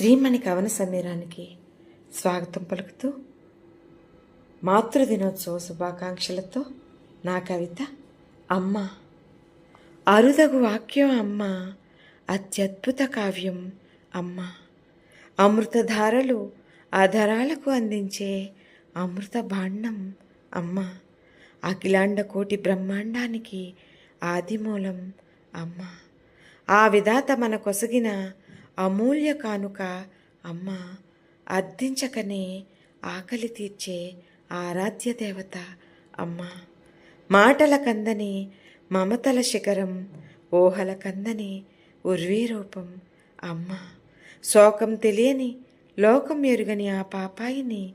శ్రీమణి కవన సమీరానికి స్వాగతం పలుకుతూ మాతృదినోత్సవ శుభాకాంక్షలతో నా కవిత అమ్మ. అరుదగు వాక్యం అమ్మ అత్యద్భుత కావ్యం అమ్మ. అమృతధారలు ఆధారాలకు అందించే అమృత భాండం అమ్మ. అఖిలాండ కోటి బ్రహ్మాండానికి ఆదిమూలం అమ్మ. ఆ విధాత మన కొసగిన అమూల్య కానుక అమ్మ అర్థించకనే ఆకలి తీర్చే ఆరాధ్య దేవత అమ్మ. మాటల కందని మమతల శిఖరం ఊహల కందని ఉర్వీరూపం అమ్మ. శోకం తెలియని లోకం ఎరుగని ఆ పాపాయిని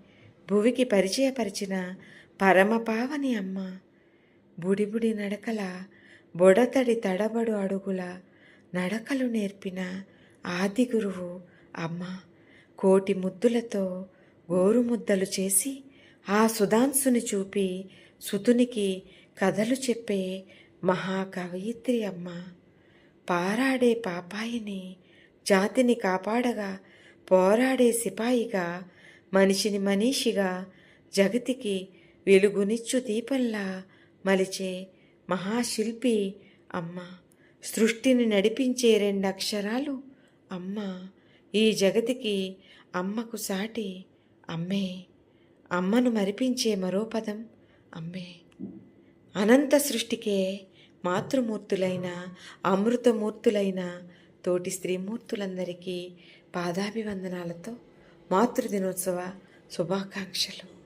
భువికి పరిచయపరిచిన పరమపావని అమ్మ. బుడిబుడి నడకల బొడతడి తడబడు అడుగుల నడకలు నేర్పిన ఆది గురువు అమ్మ కోటి ముద్దులతో గోరుముద్దలు చేసి ఆ సుధాంసుని చూపి సుతునికి కథలు చెప్పే మహాకవయిత్రి అమ్మ. పారాడే పాపాయిని జాతిని కాపాడగా పోరాడే సిపాయిగా మనిషిని మనీషిగా జగతికి వెలుగునిచ్చు దీపంలా మలిచే మహాశిల్పి అమ్మ. సృష్టిని నడిపించే రెండు అక్షరాలు అమ్మ ఈ జగతికి అమ్మకు సాటి అమ్మే అమ్మను మరిపించే మరో పదం అమ్మే. అనంత సృష్టికే మాతృమూర్తులైన అమృతమూర్తులైన తోటి స్త్రీమూర్తులందరికీ పాదాభివందనాలతో మాతృదినోత్సవ శుభాకాంక్షలు.